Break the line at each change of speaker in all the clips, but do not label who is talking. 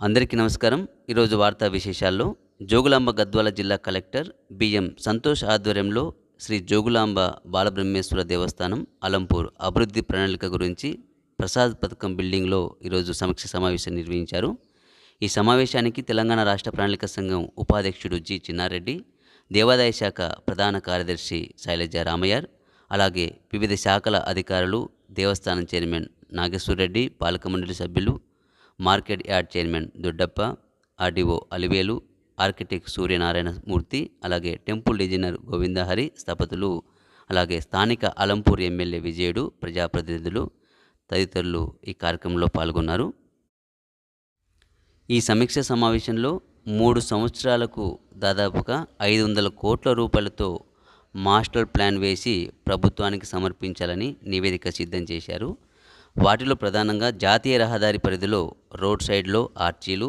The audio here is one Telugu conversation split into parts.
అందరికీ నమస్కారం. ఈరోజు వార్తా విశేషాల్లో జోగులాంబ గద్వాల జిల్లా కలెక్టర్ బిఎం సంతోష్ ఆధ్వర్యంలో శ్రీ జోగులాంబ బాలబ్రహ్మేశ్వర దేవస్థానం అలంపూర్ అభివృద్ధి ప్రణాళిక గురించి ప్రసాద్ పథకం బిల్డింగ్లో ఈరోజు సమీక్ష సమావేశం నిర్వహించారు. ఈ సమావేశానికి తెలంగాణ రాష్ట్ర ప్రణాళిక సంఘం ఉపాధ్యక్షుడు జి చిన్నారెడ్డి దేవాదాయ శాఖ ప్రధాన కార్యదర్శి శైలజ రామయ్యార్ అలాగే వివిధ శాఖల అధికారులు దేవస్థానం చైర్మన్ నాగేశ్వరరెడ్డి పాలక మండలి సభ్యులు market yard chairman Doddappa RDO Alivelu architect Suryanarayana Murthy అలాగే టెంపుల్ డిజైనర్ గోవిందహరి స్థపతులు అలాగే స్థానిక అలంపూర్ ఎమ్మెల్యే విజయుడు ప్రజాప్రతినిధులు తదితరులు ఈ కార్యక్రమంలో పాల్గొన్నారు. ఈ సమీక్ష సమావేశంలో మూడు సంవత్సరాలకు దాదాపుగా ఐదు వందల కోట్ల రూపాయలతో మాస్టర్ ప్లాన్ వేసి ప్రభుత్వానికి సమర్పించాలని నివేదిక సిద్ధం చేశారు. వాటిలో ప్రధానంగా జాతీయ రహదారి పరిధిలో రోడ్ సైడ్లో ఆర్చీలు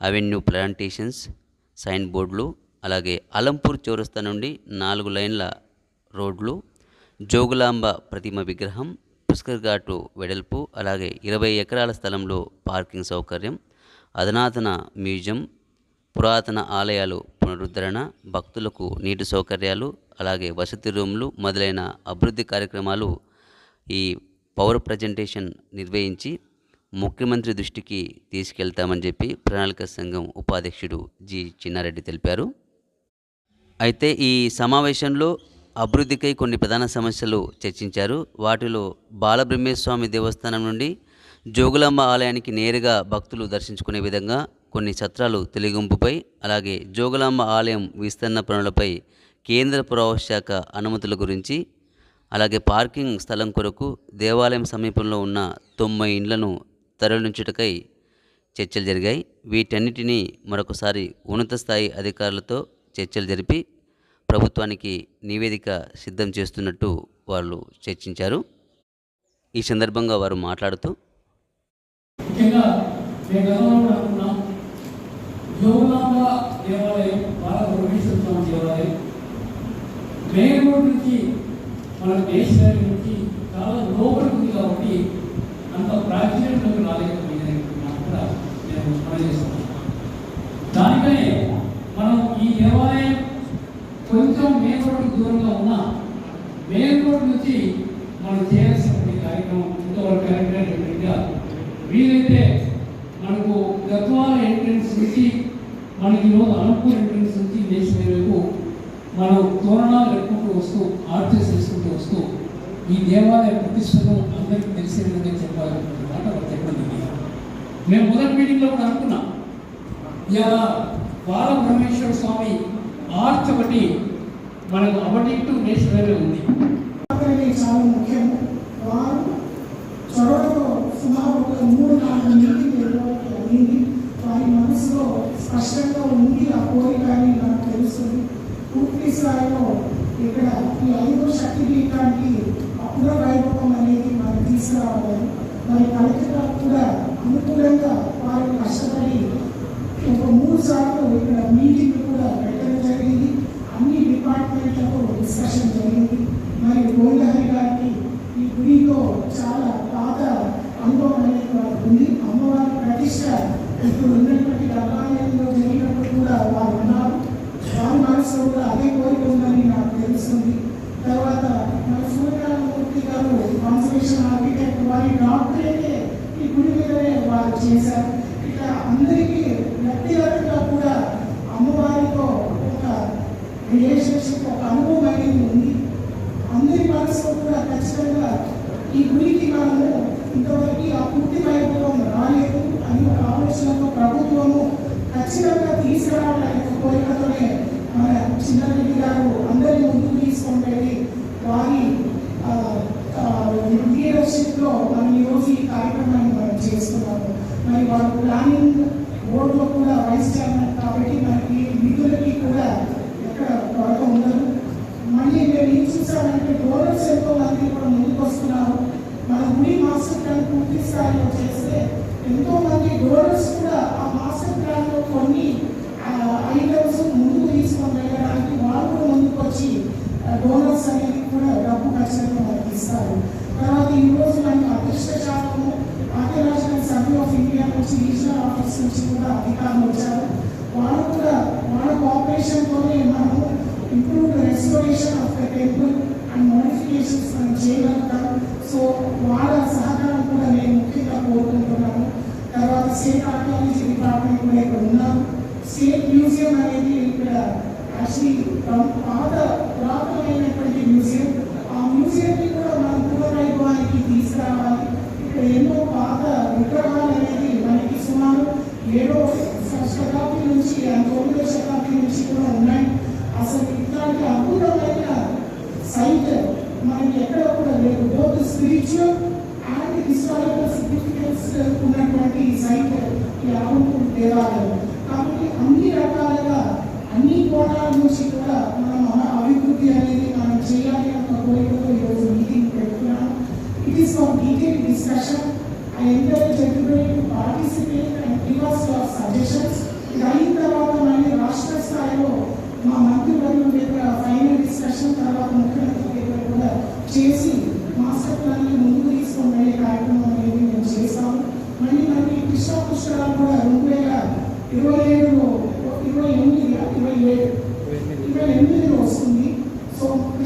అవెన్యూ ప్లాంటేషన్స్ సైన్ బోర్డులు అలాగే అలంపూర్ చౌరస్తా నుండి నాలుగు లైన్ల రోడ్లు జోగులాంబ ప్రతిమ విగ్రహం పుష్కర్ ఘాటు వెడల్పు అలాగే ఇరవై ఎకరాల స్థలంలో పార్కింగ్ సౌకర్యం అధునాతన మ్యూజియం పురాతన ఆలయాలు పునరుద్ధరణ భక్తులకు నీటి సౌకర్యాలు అలాగే వసతి రూమ్లు మొదలైన అభివృద్ధి కార్యక్రమాలు ఈ పవర్ ప్రజెంటేషన్ నిర్వహించి ముఖ్యమంత్రి దృష్టికి తీసుకెళ్తామని చెప్పి ప్రణాళిక సంఘం ఉపాధ్యక్షుడు జి చిన్నారెడ్డి తెలిపారు. అయితే ఈ సమావేశంలో అభివృద్ధికై కొన్ని ప్రధాన సమస్యలు చర్చించారు. వాటిలో బాలబ్రహ్మేస్వామి దేవస్థానం నుండి జోగులాంబ ఆలయానికి నేరుగా భక్తులు దర్శించుకునే విధంగా కొన్ని సత్రాలు తొలగింపుపై అలాగే జోగులాంబ ఆలయం విస్తరణ పనులపై కేంద్ర పురావశాఖ శాఖ అనుమతుల గురించి అలాగే పార్కింగ్ స్థలం కొరకు దేవాలయం సమీపంలో ఉన్న తొంభై ఇండ్లను తరలించుటకై చర్చలు జరిగాయి. వీటన్నిటినీ మరొకసారి ఉన్నత స్థాయి అధికారులతో చర్చలు జరిపి ప్రభుత్వానికి నివేదిక సిద్ధం చేస్తున్నట్టు వాళ్ళు చర్చించారు. ఈ సందర్భంగా వారు మాట్లాడుతూ
దేవాలయం మన దేశానికి నుంచి చాలా లోపలికి ఉంది కాబట్టి అంత ప్రాచుర్యంలోకి రాలేకపోయింది నాకు కూడా నేను మనం దానికనే మనం ఈ దేవాలయం కొంచెం మెయిన్ రోడ్డు దూరంగా ఉన్నా మెయిన్ రోడ్ నుంచి మనం చేయాల్సినటువంటి కార్యక్రమం ఇంతవరకు కార్యక్రమంగా వీలైతే మనకు గద్వాల ఎంట్రన్స్ నుంచి మనకి ఈరోజు అనంతపూర్ ఎంట్రన్స్ నుంచి దేశం వైపు మనం తోరణాలు కట్టుకుంటూ వస్తూ ఆర్చర్స్ చేసుకుంటూ వస్తూ ఈ దేవాలయ ప్రతిష్టను అందరికీ తెలిసే విధంగా చెప్పాలనుకున్న మాట వాళ్ళు చెప్పడం జరిగింది. మేము మొదటి మీటింగ్లో కూడా అనుకున్నాం ఇలా బాలబ్రహ్మేశ్వర స్వామి ఆర్చ్ ఒకటి మనకు అవటి టు నేషనల్ ఉంది
అనేది చాలా ముఖ్యం వారు చొరవతో సుమారు ఒక మూడు నాలుగు మీటింగ్ నిర్వహణ అయింది వారి మనసులో స్పష్టంగా ఉంది ఆ కోరిక అని నాకు తెలుస్తుంది పూర్తి స్థాయిలో ఇక్కడ ఈ ఐదో శక్తి పీఠానికి అప్పుడ వైభవం అనేది మనం తీసుకురావాలి. మరి కలెక్టర్ కూడా అనుకూలంగా వారు కష్టపడి ఒక మూడు సార్లు ఇక్కడ మీటింగ్ కూడా పెట్టడం జరిగింది అన్ని డిపార్ట్మెంట్లతో డిస్కషన్ జరిగింది మరి గోవిందహరి గారికి ఈ గుడితో చాలా పాత అనుభవం అనేది వారికి ఉంది అమ్మవారి ప్రతిష్ట ఇప్పుడు ఉన్నటువంటి గర్భాలయంలో జరిగినప్పుడు కూడా వారు ఉన్నారు వారి మనసులో కూడా అదే కోరిక ఉందని నాకు తెలుస్తుంది తర్వాత మన సూర్యనారాయణమూర్తి గారు కాన్సర్వేషన్ ఆర్కిటెక్ట్ వారి ఈ గుడి మీదనే వారు చేశారు. ఇట్లా అందరికీ వ్యక్తిగతంగా కూడా అమ్మవారితో ఒక రిలేషన్షిప్ ఒక అనుభవం అనేది ఉంది. అందరి మనసులో కూడా ఖచ్చితంగా ఈ గుడికి మనము ఇంతవరకు ఆ పూర్తి వైభవం రాలేదు అని ఒక ఆలోచనతో ప్రభుత్వము ఖచ్చితంగా తీసుకురావాలనే కోరికతోనే మన చిన్నారెడ్డి గారు అందరి ముందుకు తీసుకుంటేది వారి రోజు ఈ కార్యక్రమాన్ని మనం చేస్తున్నాము. మరి వారు ప్లానింగ్ బోర్డులో కూడా వైస్ చైర్మన్ కాబట్టి మనకి నిధులకి కూడా ఎక్కడ కొరత ఉండదు. మళ్ళీ మేము ఏం చూసామంటే డోనర్స్ ఎంతో మంది కూడా ముందుకు వస్తున్నారు మన గుడి మాస్టర్ ప్లాన్ పూర్తి స్థాయిలో చేస్తే ఎంతో మంది డోనర్స్ కూడా ఆ మాస్టర్ ప్లాన్లో కొన్ని ఐటమ్స్ ముందుకు తీసుకొని వెళ్ళడానికి వాళ్ళు కూడా ముందుకు వచ్చి డోనర్స్ అనేది కూడా డబ్బు ఖచ్చితంగా మనకి ఇస్తారు తర్వాత ఈ రోజు మనకి అదృష్ట శాతము ఆంధ్రరాష్ట్ర సభ్యు ఆఫ్ ఇండియా నుంచి రీజనల్ ఆఫీస్ నుంచి కూడా అధికారులు వచ్చారు. వాళ్ళు కూడా వాళ్ళ కోఆపరేషన్తోనే మనము improve restoration of the temple and modifications మనం చేయగలుగుతాం. సో వాళ్ళ సహకారం కూడా నేను ముఖ్యంగా కోరుకుంటున్నాను. తర్వాత స్టేట్ ఆర్కియాలజీ డిపార్ట్మెంట్ కూడా ఇక్కడ ఉన్నాం స్టేట్ మ్యూజియం అనేది ఇక్కడ యాక్చువల్లీ పాత పురాతనమైనటువంటి మ్యూజియం ఆ మ్యూజియంని కూడా మనం పూర్వవైభవానికి తీసుకురావాలి ఇక్కడ ఎన్నో పాత విగ్రహాలు అనేది మనకి సుమారు ఏడో శతాబ్ది నుంచి ఆ తొమ్మిదో శతాబ్ది నుంచి కూడా ఉన్నాయి అసలు ఇట్లాంటి అద్భుతమైన సైట్ మనకి ఎక్కడ కూడా లేదు both spiritual and historical significance ఉన్నటువంటి సైట్ ఈ దేవాలయం కాబట్టి అన్ని రకాలుగా అన్ని కోణాల నుంచి కూడా మనం అ- అభివృద్ధి అనేది మనం చేయాలి అన్న కోరికతో ఈరోజు మీటింగ్ పెట్టుకున్నాను it is for detail discussion I encourage everybody to participate and give us your suggestions ఇది అయిన తర్వాత మళ్ళీ రాష్ట్ర స్థాయిలో మా మంత్రివర్గం దగ్గర ఫైనల్ డిస్కషన్ తర్వాత ముఖ్యమంత్రి దగ్గర కూడా చేసి మాస్టర్ ప్లాన్ ముందుకు తీసుకొని వెళ్ళే కార్యక్రమం అనేది మేము చేస్తాము మళ్ళీ మళ్ళీ కృష్ణా పుష్కరాలు కూడా రెండు వేల ఇరవై ఏడులో ఇరవై ఎనిమిది ఇరవై ఏడు ఇరవై ఎనిమిదిలో వస్తుంది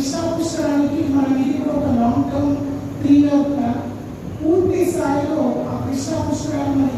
సో కృష్ణా పుష్కరానికి మనం ఇది కూడా ఒక long term three year plan పూర్తి స్థాయిలో ఆ కృష్ణా పుష్కరాలు మన